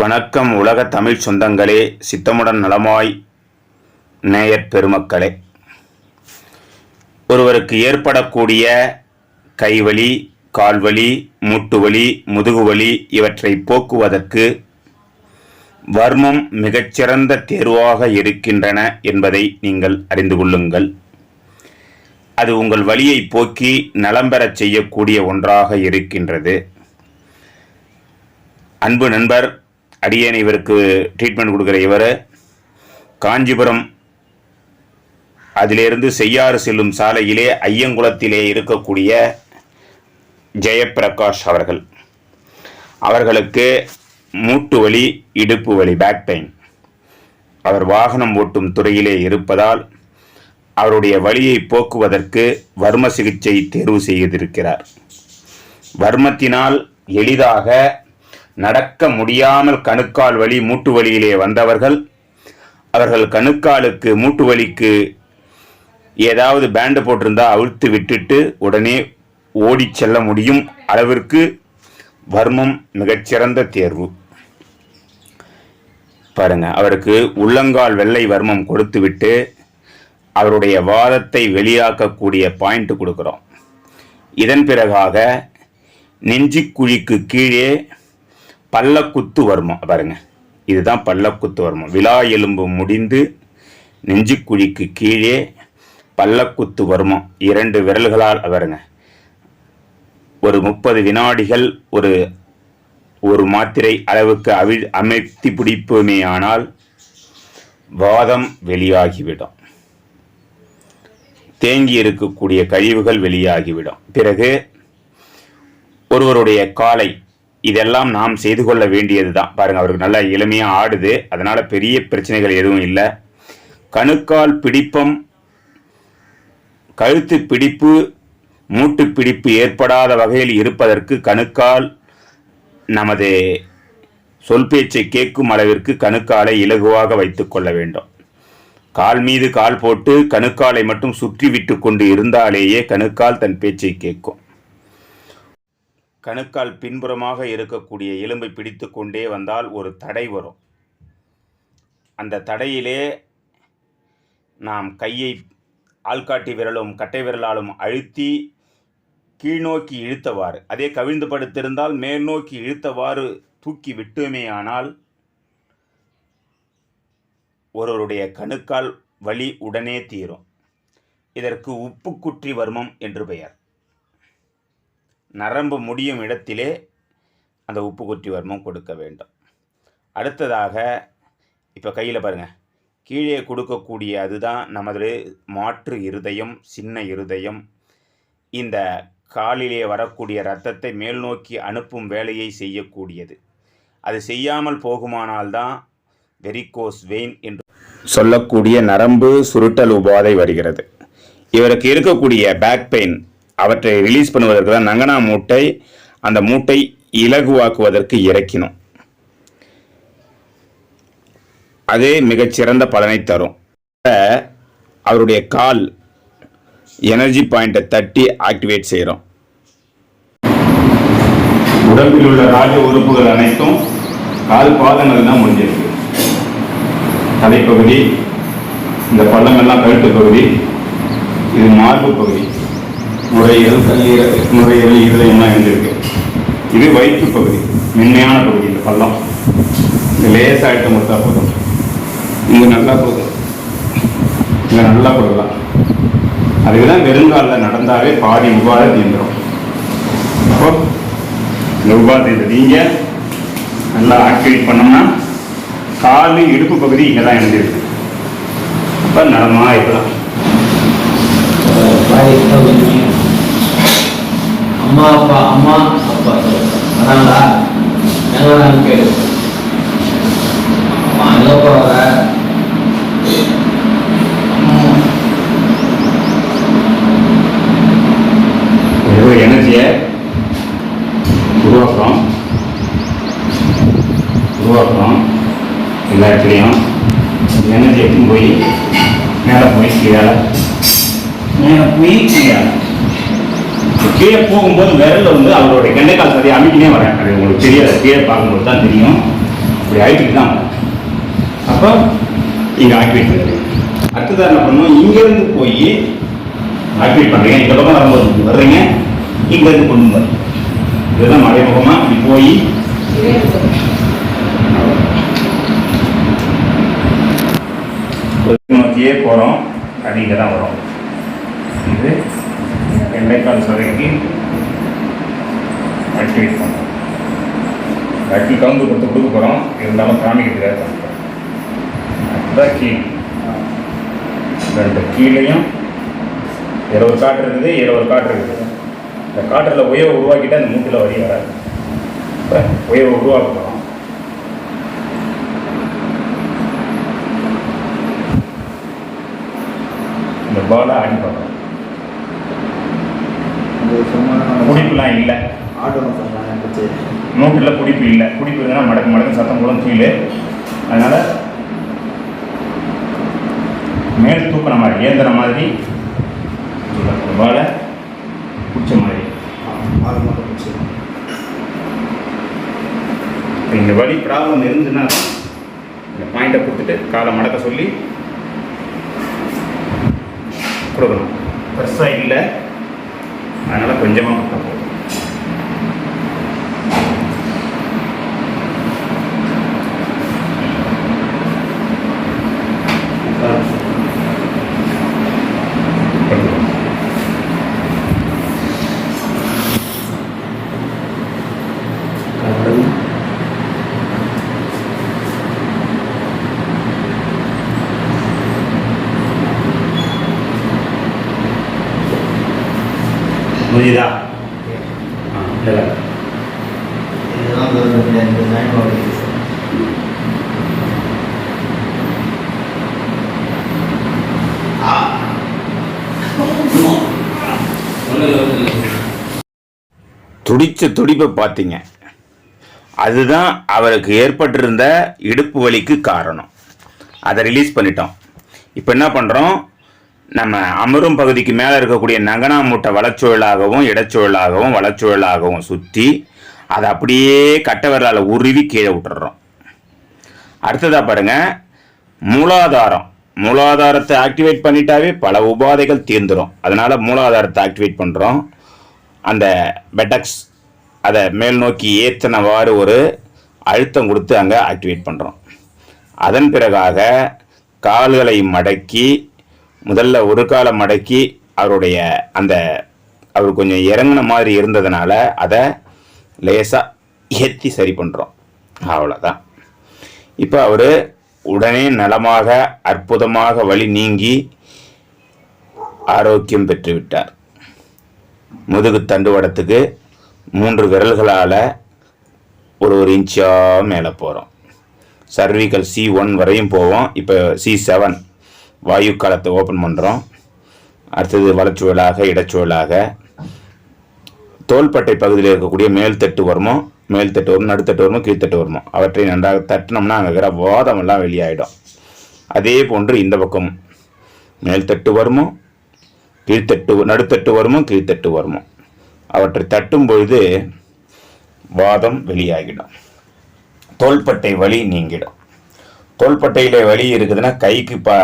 வணக்கம் உலக தமிழ் சொந்தங்களே சித்தமுடன் நலமாய் நேயர் பெருமக்களே. ஒருவருக்கு ஏற்படக்கூடிய கைவலி கால்வலி மூட்டுவலி முதுகுவலி இவற்றை போக்குவதற்கு வர்மம் மிகச்சிறந்த தேர்வாக இருக்கின்றன என்பதை நீங்கள் அறிந்து கொள்ளுங்கள். அது உங்கள் வழியை போக்கி நலம் பெறச் செய்யக்கூடிய ஒன்றாக இருக்கின்றது. அன்பு நண்பர் அடியேன் இவருக்கு ட்ரீட்மெண்ட் கொடுக்குற இவர். காஞ்சிபுரம் அதிலிருந்து செய்யாறு செல்லும் சாலையிலே ஐயங்குளத்திலே இருக்கக்கூடிய ஜெயப்பிரகாஷ் அவர்கள். அவர்களுக்கு மூட்டு வலி இடுப்பு வலி பேக் பெயின் அவர் வாகனம் ஓட்டும் துறையிலே இருப்பதால் அவருடைய வழியை போக்குவதற்கு வர்ம சிகிச்சை தேர்வு செய்திருக்கிறார். வர்மத்தினால் எளிதாக நடக்க முடியாமல் கணுக்கால் வலி மூட்டு வலியிலே வந்தவர்கள் அவர்கள் கணுக்காலுக்கு மூட்டு வலிக்கு ஏதாவது பேண்டு போட்டிருந்தா அவிழ்த்து விட்டுட்டு உடனே ஓடிச் செல்ல முடியும் அளவிற்கு வர்மம் மிகச்சிறந்த தேர்வு. பாருங்க அவருக்கு உள்ளங்கால் வெள்ளை வர்மம் கொடுத்துவிட்டு அவருடைய வாதத்தை வெளியாக்கக்கூடிய பாயிண்ட் கொடுக்குறோம். இதன் பிறகாக நெஞ்சிக்குழிக்கு கீழே பல்லக்குத்து வர்மம் பாருங்க. இதுதான் பல்லக்குத்து வர்மம் விழா எலும்பு முடிந்து நெஞ்சுக்குழிக்கு கீழே பல்லக்குத்து வர்மம் இரண்டு விரல்களால் பாருங்க. ஒரு முப்பது வினாடிகள் ஒரு ஒரு மாத்திரை அளவுக்கு அவி அமைத்தி பிடிப்புமே ஆனால் வாதம் வெளியாகிவிடும். தேங்கி இருக்கக்கூடிய கழிவுகள் வெளியாகிவிடும். பிறகு ஒருவருடைய காலை இதெல்லாம் நாம் செய்து கொள்ள வேண்டியது தான் பாருங்க அவருக்கு நல்லா எளிமையாக ஆடுது. அதனால பெரிய பிரச்சனைகள் எதுவும் இல்லை. கணுக்கால் பிடிப்பம் கழுத்து பிடிப்பு மூட்டு பிடிப்பு ஏற்படாத வகையில் இருப்பதற்கு கணுக்கால் நமது சொல் பேச்சை கேட்கும் அளவிற்கு கணுக்காலை இலகுவாக வைத்து கொள்ள வேண்டும். கால் மீது கால் போட்டு கணுக்காலை மட்டும் சுற்றி விட்டு கொண்டு இருந்தாலேயே கணுக்கால் தன் பேச்சை கேட்கும். கணுக்கால் பின்புறமாக இருக்கக்கூடிய எலும்பை பிடித்து கொண்டே வந்தால் ஒரு தடை வரும். அந்த தடையிலே நாம் கையை ஆள்காட்டி விரலும் கட்டை விரலாலும் அழுத்தி கீழ்நோக்கி இழுத்தவாறு. அதே கவிழ்ந்து படுத்திருந்தால் மேல்நோக்கி இழுத்தவாறு தூக்கி விட்டுமேயானால் ஒருவருடைய கணுக்கால் வலி உடனே தீரும். இதற்கு உப்புக்குற்றி வர்மம் என்று பெயர். நரம்பு முடியும் இடத்திலே அந்த உப்பு உப்புக்குற்றி வர்மம் கொடுக்க வேண்டும். அடுத்ததாக இப்போ கையில் பாருங்கள் கீழே கொடுக்கக்கூடிய அதுதான் நமது மாற்று இருதயம் சின்ன இருதயம். இந்த காலிலே வரக்கூடிய இரத்தத்தை மேல் நோக்கி அனுப்பும் வேலையை செய்யக்கூடியது. அது செய்யாமல் போகுமானால்தான் வெரிகோஸ் வெயின் என்று சொல்லக்கூடிய நரம்பு சுருட்டல் உபாதை வருகிறது. இவருக்கு இருக்கக்கூடிய பேக் பெயின் அவற்றை ரிலீஸ் பண்ணுவதற்கு தான் நங்கனா மூட்டை அந்த மூட்டை இலகுவாக்குவதற்கு இறக்கினோம். அதே மிகச்சிறந்த பலனை தரும். அவருடைய கால் எனர்ஜி பாயிண்ட்டை தட்டி ஆக்டிவேட் செய்கிறோம். உடம்பில் உள்ள ராஜ உறுப்புகள் அனைத்தும் கால் பாதங்கள் தான் முடிஞ்சிருக்கு. தலைப்பகுதி இந்த பள்ளமெல்லாம் கழுத்து பகுதி இது மார்பு பகுதி நுரையீரல் கல்லீரல் நுரையீரல் இருதயம்லாம் இருந்திருக்கு? இது வயிற்று பகுதி மென்மையான பகுதி இந்த பள்ளம். இந்த லேசாக எடுத்து கொடுத்தா போதும். இங்கே நல்லா போதும் இங்கே நல்லா போடலாம். அதுக்கு தான் வெறுங்காலில் நடந்தாவே பாதி உபாதை தீந்துடும் அப்போ இந்த உபாதை நீங்கள் நல்லா ஆக்டிவேட் பண்ணோம்னா கால் இடுப்பு பகுதி இங்கே தான் இருந்திருக்கு அப்போ நடமா இருக்கலாம் அம்மா அப்பா அம்மா அப்பா. வராங்களா? எங்க வராங்க கேளு. அம்மா எங்க போறாங்க? ஒரு எனர்ஜியை உருவாக்குறோம். உருவாக்குறோம். எல்லா இடத்துலையும் எனர்ஜி எடுத்துன்னு போய் மேலே போய் கீழே. மேலே போய் கீழே. கீழே போகும்போது விரல்ல வந்து அவருடைய கெண்டைக்கால் சதையை அமைக்கினே வரேன் அது உங்களுக்கு தெரியாது. கீழே பார்க்கும்போது தான் தெரியும். இப்படி ஆக்டிவேட் தான் அப்போ இங்கே ஆக்டிவேட் பண்ணுறீங்க அடுத்ததாக என்ன பண்ணணும் இங்கேருந்து போய் ஆக்டிவேட் பண்ணுறீங்க இந்த பக்கம் வரும்போது வர்றீங்க. இங்கேருந்து கொண்டு வரீங்க இதுதான் மறைமுகமாக இப்படி போய். நோக்கியே போகிறோம் அது இங்கே தான் வரும். வெள்ளைக்கால் சதைக்கு ஆக்டிவேட் பண்ணுறோம் ஆக்டிவ் கவுந்து கொடுத்து கொடுக்க போகிறோம் இருந்தாலும் காமிக்கிறதுக்காக பண்ணுறோம் அதுதான் கீழ் ரெண்டு கீழையும் இருபது காற்று இருக்குது இருபது காற்று இருக்குது. இந்த காற்றில் உயர்வு உருவாக்கிட்டா அந்த மூட்டில் வரி வராது. இப்போ உயர்வு உருவாக்க இந்த பாலை ஆடி பார்க்குறோம் குடிப்புலாம் இல்லை. மூட்டில் குடிப்பு இல்லை. குடிப்பு இருந்தால் மடக்கு மடக்கு சத்தம் கூட கீழே. அதனால் மேல் தூக்கின மாதிரி ஏந்திர மாதிரி பாலை பிடிச்ச மாதிரி. இந்த வலி ப்ராப்ளம் இருந்துன்னா தான் இந்த பாயிண்ட்டை கொடுத்துட்டு காலை மடக்க சொல்லி கொடுக்கணும். பெருசாக இல்லை. அதனால் கொஞ்சமாக கொடுத்தா போதும் கொடுக்கணும். புரியுதா? துடிச்ச துடிப்பை பார்த்தீங்க. அதுதான் அவருக்கு ஏற்பட்டிருந்த இடுப்பு வலிக்கு காரணம். அதை ரிலீஸ் பண்ணிட்டோம். இப்போ என்ன பண்ணுறோம் நம்ம அமரும் பகுதிக்கு மேலே இருக்கக்கூடிய நகனா மூட்டை வளச்சூழலாகவும் இடச்சூழலாகவும் வளச்சூழலாகவும் சுற்றி அதை அப்படியே கட்டை விரலால் உருவி கீழே விட்டுறோம். அடுத்ததாக பாருங்கள் மூலாதாரம். மூலாதாரத்தை ஆக்டிவேட் பண்ணிட்டாவே பல உபாதைகள் தீர்ந்துடும் அதனால் மூலாதாரத்தை ஆக்டிவேட் பண்ணுறோம் அந்த பெட்டக்ஸ் அதை மேல் நோக்கி ஏற்றினவாறு ஒரு அழுத்தம் கொடுத்து அங்கே ஆக்டிவேட் பண்ணுறோம் அதன் பிறகாக கால்களை மடக்கி முதல்ல ஒரு காலை மடக்கி அவருடைய அந்த அவர் கொஞ்சம் இறங்கின மாதிரி இருந்ததுனால அதை லேசாக ஏற்றி சரி பண்ணுறோம் அவ்வளோதான் இப்போ அவர் உடனே நலமாக அற்புதமாக வழி நீங்கி ஆரோக்கியம் பெற்று விட்டார். முதுகு தண்டுவடத்துக்கு மூன்று விரல்களால் ஒரு ஒரு இன்ச்சாக மேலே போகிறோம் சர்விக்கல் சி ஒன் வரையும் போவோம். இப்போ சி செவன் வாயு காலத்தை ஓப்பன் பண்ணுறோம் அடுத்தது வளச்சுவலாக இடச்சுவலாக. தோள்பட்டை பகுதியில் இருக்கக்கூடிய மேல்தட்டு வருமோ மேல்தட்டு வரும் நடுத்தட்டு வருமோ கீழ்த்தட்டு வருமோ அவற்றை நன்றாக தட்டினோம்னா அங்கே இருக்கிற வாதமெல்லாம் வெளியாகிடும் அதே போன்று இந்த பக்கம் மேல்தட்டு வருமோ கீழ்த்தட்டு நடுத்தட்டு வருமோ கீழ்த்தட்டு வருமோ அவற்றை தட்டும் பொழுது வாதம் வெளியாகிடும். தோள்பட்டை வலி நீங்கிடும். தோள்பட்டையில் வலி இருக்குதுன்னா கைக்கு பா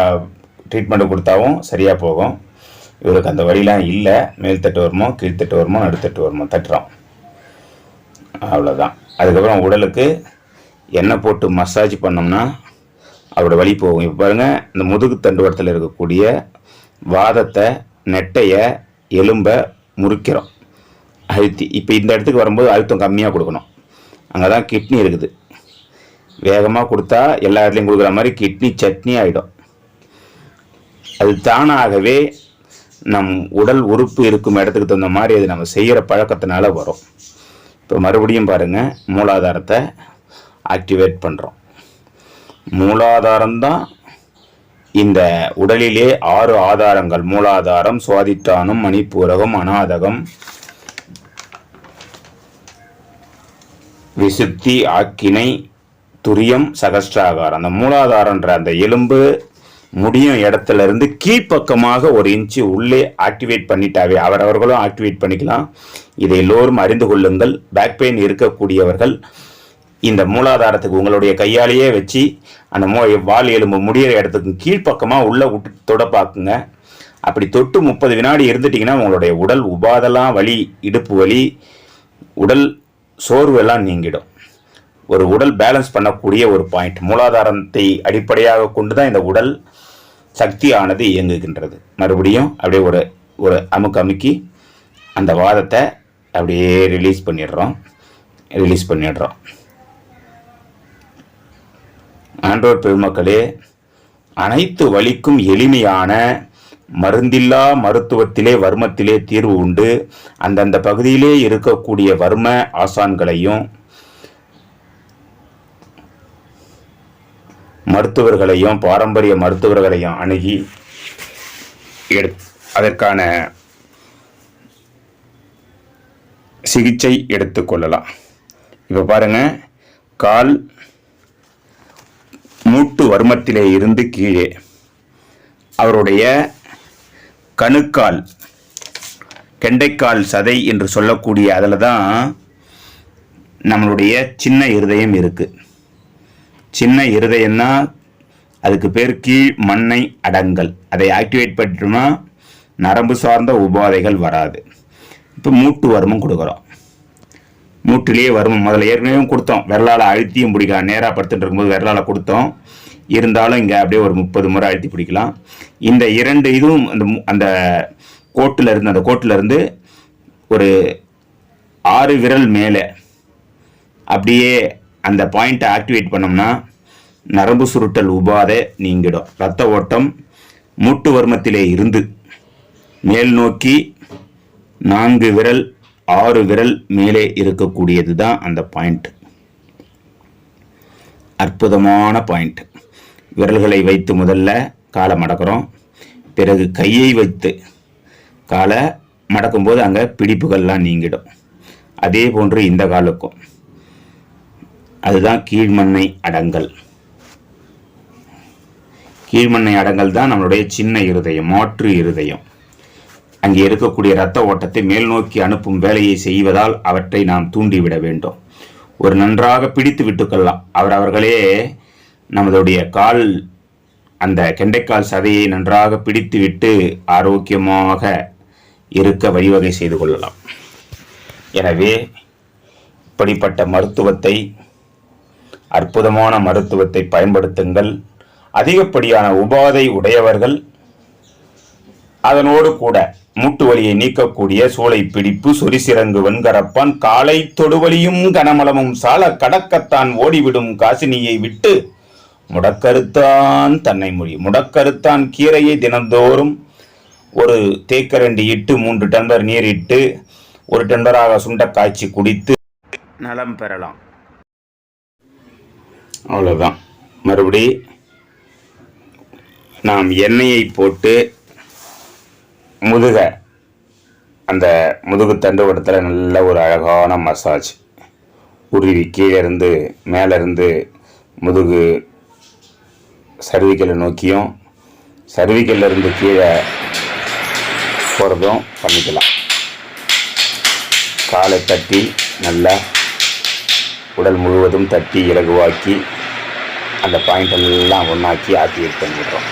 ட்ரீட்மெண்ட் கொடுத்தாவும் சரியாக போகும். இவருக்கு அந்த வழிலாம் இல்லை. மேல்தட்டு வருமோ கீழ்த்தட்டு வருமோ நடுத்தட்டு வருமோ தட்டுறோம். அவ்வளோதான் அதுக்கப்புறம் உடலுக்கு எண்ணெய் போட்டு மசாஜ் பண்ணோம்னா அவரோட வலி போகும். இப்போ பாருங்கள் இந்த முதுகு தண்டுவடத்தில் இருக்கக்கூடிய வாதத்தை நெட்டையை எலும்பை முறிக்கிறோம். அழுத்தி. இப்போ இந்த இடத்துக்கு வரும்போது அழுத்தம் கம்மியாக கொடுக்கணும். அங்கே தான் கிட்னி இருக்குது. வேகமாக கொடுத்தா எல்லா இடத்துலையும் கொடுக்குற மாதிரி கிட்னி சட்னி ஆகிடும் அது தானாகவே நம் உடல் உறுப்பு இருக்கும் இடத்துக்கு தகுந்த மாதிரி அது நம்ம செய்கிற பழக்கத்தினால வரும். இப்போ மறுபடியும் பாருங்கள் மூலாதாரத்தை ஆக்டிவேட் பண்ணுறோம் மூலாதாரம் தான் இந்த உடலிலே ஆறு ஆதாரங்கள் மூலாதாரம் சுவாதிட்டானம் மணிப்பூரகம் அநாதகம் விசுத்தி ஆக்கினை துரியம் சகஸ்டாகாரம் அந்த மூலாதாரன்ற அந்த எலும்பு முடியும் இடத்துல இருந்து கீழ்ப்பக்கமாக ஒரு இன்ச்சு உள்ளே ஆக்டிவேட் பண்ணிட்டாவே அவரவர்களும் ஆக்டிவேட் பண்ணிக்கலாம். இதை எல்லோரும் அறிந்து கொள்ளுங்கள். பேக் பெயின் இருக்கக்கூடியவர்கள் இந்த மூலாதாரத்துக்கு உங்களுடைய கையாலேயே வச்சு அந்த மோ வால் எலும்பு முடியிற இடத்துக்கு கீழ்ப்பக்கமாக உள்ளே விட்டு தொடப்பாக்குங்க பார்க்குங்க. அப்படி தொட்டு முப்பது வினாடி இருந்துட்டிங்கன்னா உங்களுடைய உடல் உபாதெல்லாம் வலி இடுப்பு வலி உடல் சோர்வெல்லாம் நீங்கிடும். ஒரு உடல் பேலன்ஸ் பண்ணக்கூடிய ஒரு பாயிண்ட் மூலாதாரத்தை அடிப்படையாக கொண்டு தான் இந்த உடல் சக்தியானது இயங்குகின்றது. மறுபடியும் அப்படியே ஒரு ஒரு அமுக்கு அமுக்கி அந்த வாதத்தை அப்படியே ரிலீஸ் பண்ணிடுறோம். ரிலீஸ் பண்ணிடுறோம். ஆண்டோர் பெருமக்களே அனைத்து வழிக்கும் எளிமையான மருந்தில்லா மருத்துவத்திலே வர்மத்திலே தீர்வு உண்டு. அந்தந்த பகுதியிலே இருக்கக்கூடிய வர்ம ஆசான்களையும் மருத்துவர்களையும் பாரம்பரிய மருத்துவர்களையும் அணுகி எடு அதற்கான சிகிச்சை எடுத்துக்கொள்ளலாம் இப்போ பாருங்க கால் மூட்டு வர்மத்திலே இருந்து கீழே அவருடைய கணுக்கால் கெண்டைக்கால் சதை என்று சொல்லக்கூடிய அதில் தான் நம்மளுடைய சின்ன இருதயம் இருக்குது சின்ன இருதயம்னா அதுக்கு பேர் கீழ் மண்ணை அடங்கல். அதை ஆக்டிவேட் பண்ணிட்டோம்னா நரம்பு சார்ந்த உபாதைகள் வராது. இப்போ மூட்டு வருமம் கொடுக்குறோம். மூட்டிலேயே வருமம். முதல்ல ஏற்கனவே கொடுத்தோம். விரலால் அழுத்தியும் பிடிக்கலாம். நேராக படுத்துட்டு இருக்கும்போது விரலால் கொடுத்தோம். இருந்தாலும் இங்கே அப்படியே ஒரு முப்பது முறை அழுத்தி பிடிக்கலாம். இந்த இரண்டு இதுவும் அந்த மு- அந்த கோட்டில் இருந்து அந்த கோட்டில் இருந்து ஒரு ஆறு விரல் மேலே அப்படியே அந்த பாயிண்ட்டை ஆக்டிவேட் பண்ணோம்னா நரம்பு சுருட்டல் உபாதை நீங்கிடும். இரத்த ஓட்டம் மூட்டு வர்மத்திலே இருந்து மேல் நோக்கி நான்கு விரல் ஆறு விரல் மேலே இருக்கக்கூடியது தான் அந்த பாயிண்ட் அற்புதமான பாயிண்ட் விரல்களை வைத்து முதல்ல காலை மடக்கிறோம். பிறகு கையை வைத்து காலை மடக்கும்போது அங்கே பிடிப்புகள்லாம் நீங்கிடும். அதே போன்று இந்த காலுக்கும். அதுதான் கீழ்மண்ணை அடங்கல். கீழ்மண்ணை அடங்கல் தான் நம்மளுடைய சின்ன இருதயம் மாற்று இருதயம். அங்கே இருக்கக்கூடிய இரத்த ஓட்டத்தை மேல் நோக்கி அனுப்பும் வேலையை செய்வதால் அவற்றை நாம் தூண்டிவிட வேண்டும். ஒரு நன்றாக பிடித்து விட்டுக்கொள்ளலாம் அவர் அவர்களே நமதுடைய கால் அந்த கெண்டைக்கால் சதையை நன்றாக பிடித்து விட்டு ஆரோக்கியமாக இருக்க வழிவகை செய்து கொள்ளலாம். எனவே இப்படிப்பட்ட மருத்துவத்தை அற்புதமான மருத்துவத்தை பயன்படுத்துங்கள். அதிகப்படியான உபாதை உடையவர்கள் அதனோடு கூட மூட்டு வலியை நீக்கக்கூடிய சூளை பிடிப்பு சொரிசிறங்கு வெண்கரப்பான் காலை தொடுவலியும் கனமலமும் சால கடக்கத்தான் ஓடிவிடும் காசினியை விட்டு முடக்கருத்தான் தன்னை மொழி. முடக்கருத்தான் கீரையை தினந்தோறும் ஒரு தேக்கரண்டி இட்டு மூன்று டம்பர் நீர் இட்டு ஒரு டம்பராக சுண்ட காய்ச்சி குடித்து நலம் பெறலாம். அவ்வளோதான் மறுபடி நாம் எண்ணெயை போட்டு முதுக. அந்த முதுகு தண்டுவடத்தில் நல்ல ஒரு அழகான மசாஜ் உருவி கீழே இருந்து முதுகு சர்விக்கலை நோக்கியும் சர்விக்கல்லிருந்து கீழே போகிறதும் பண்ணிக்கலாம். காலை தட்டி நல்லா உடல் முழுவதும் தட்டி இலகுவாக்கி அந்த பாயிண்டெல்லாம் ஒன்றாக்கி ஆக்டிவேட் பண்ணிடுறோம்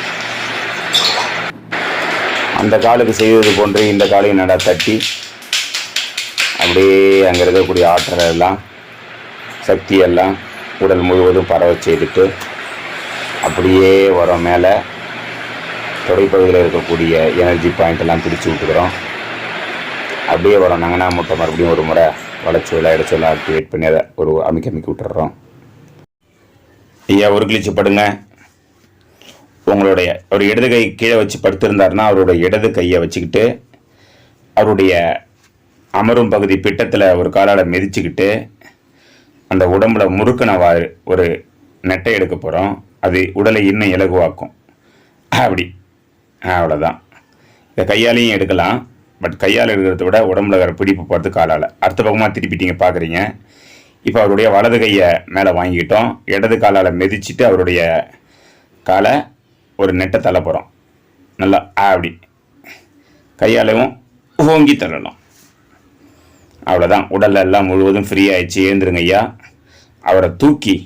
அந்த காலுக்கு செய்வது போன்று இந்த காலையும் நட தட்டி அப்படியே அங்கே இருக்கக்கூடிய ஆற்றல் எல்லாம் சக்தி எல்லாம் உடல் முழுவதும் பரவ செய்துட்டு அப்படியே வரோம் மேலே. தொடைப்பகுதியில் இருக்கக்கூடிய எனர்ஜி பாயிண்ட் எல்லாம் பிடிச்சி விட்டுக்கிறோம். அப்படியே வரோம் நங்கனா மூட்டை மறுபடியும் ஒரு முறை வளச்சொல்ல இடச்சொல்ல ஆக்டிவேட் பண்ணி அதை ஒரு அமைக்க அமைக்க விட்டுறோம் ஐயா ஒரு கிழிச்சு படுங்க. உங்களுடைய ஒரு இடது கை கீழே வச்சு படுத்திருந்தாருன்னா அவருடைய இடது கையை வச்சுக்கிட்டு அவருடைய அமரும் பகுதி பிட்டத்தில் ஒரு காலால் மிதிச்சுக்கிட்டு அந்த உடம்புல முறுக்கின வா ஒரு நெட்டை எடுக்க போகிறோம் அது உடலை இன்னும் இலகுவாக்கும். அப்படி. அவ்வளோதான் இதை கையாலையும் எடுக்கலாம். பட் கையால் எடுக்கிறத விட உடம்புல வர பிடிப்பு போகிறது காலால். அடுத்த பக்கமாக திருப்பிட்டீங்க பார்க்குறீங்க இப்போ அவருடைய வலது கையை மேலே வாங்கிக்கிட்டோம். இடது காலால் மிதிச்சிட்டு அவருடைய காலை ஒரு நெட்டை தள்ள போகிறோம் நல்லா அப்படி. கையாலையும் ஓங்கி தள்ளணும். அவ்வளோதான் உடலில் எல்லாம் முழுவதும் ஃப்ரீ ஆயிடுச்சு. எழுந்துருங்க ஐயா. அவரை தூக்கி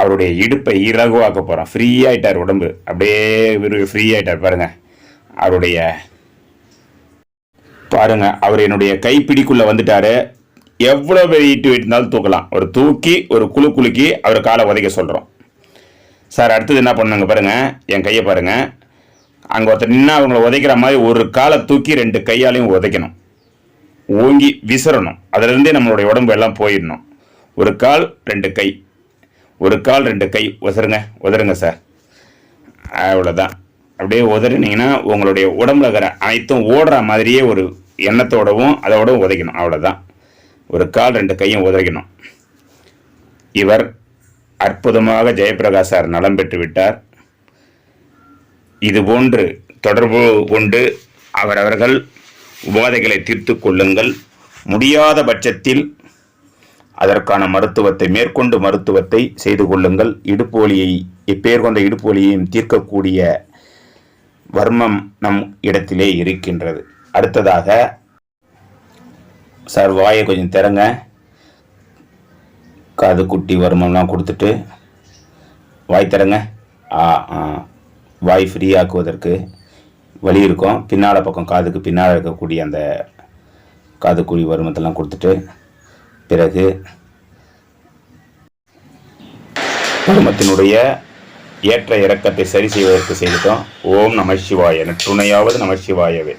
அவருடைய இடுப்பை இலகுவாக்க போகிறோம் ஃப்ரீ ஆகிட்டார் உடம்பு. அப்படியே ஃப்ரீ ஆகிட்டார் பாருங்கள் அவருடைய பாருங்க அவர் என்னுடைய கைப்பிடிக்குள்ள வந்துட்டாரு. எவ்வளோ பெரிய ஈட்டு வெயிட் இருந்தாலும் தூக்கலாம். ஒரு தூக்கி ஒரு குழு குலுக்கி அவர் காலை உதைக்க சொல்கிறோம் சார் அடுத்தது என்ன பண்ணுங்க பாருங்க என் கையை பாருங்க. அங்கே ஒருத்தர் நின்று அவங்கள உதைக்கிற மாதிரி ஒரு காலை தூக்கி ரெண்டு கையாலையும் உதைக்கணும். ஓங்கி விசிறணும். அதுலேருந்தே நம்மளுடைய உடம்பு எல்லாம் போயிடணும். ஒரு கால் ரெண்டு கை. ஒரு கால் ரெண்டு கை. உசருங்க உதருங்க சார். அவ்வளோதான் அப்படியே உதறினீங்கன்னா உங்களுடைய உடம்புல இருக்கிற அனைத்தும் ஓடுற மாதிரியே ஒரு எண்ணத்தோடவும் அதோட உதைக்கணும். அவ்வளோதான் ஒரு கால் ரெண்டு கையும் உதைக்கணும். இவர் அற்புதமாக ஜெயபிரகாஷ் சார் நலம் பெற்று விட்டார். இதுபோன்று தொடர்பு கொண்டு அவரவர்கள் உபாதைகளை தீர்த்து கொள்ளுங்கள். முடியாத பட்சத்தில் அதற்கான மருத்துவத்தை மேற்கொண்டு மருத்துவத்தை செய்து கொள்ளுங்கள். இடுப்பு வலியை இப்பேர் கொண்ட இடுப்பு வலியையும் தீர்க்கக்கூடிய வர்மம் நம் இடத்திலே இருக்கின்றது. அடுத்ததாக சார் வாயை கொஞ்சம் திறங்க. காது குட்டி வர்மம்லாம் கொடுத்துட்டு வாய் திறங்க. ஆ ஆ வாய் ஃப்ரீயாக்குவதற்கு வழி இருக்கும். பின்னால் பக்கம் காதுக்கு பின்னால் இருக்கக்கூடிய அந்த காது குழி வருமத்தெல்லாம் கொடுத்துட்டு பிறகு வருமத்தினுடைய ஏற்ற இறக்கத்தை சரி செய்வதற்கு செய்துட்டோம். ஓம் நம சிவாய துணையாவது நம சிவாயவே.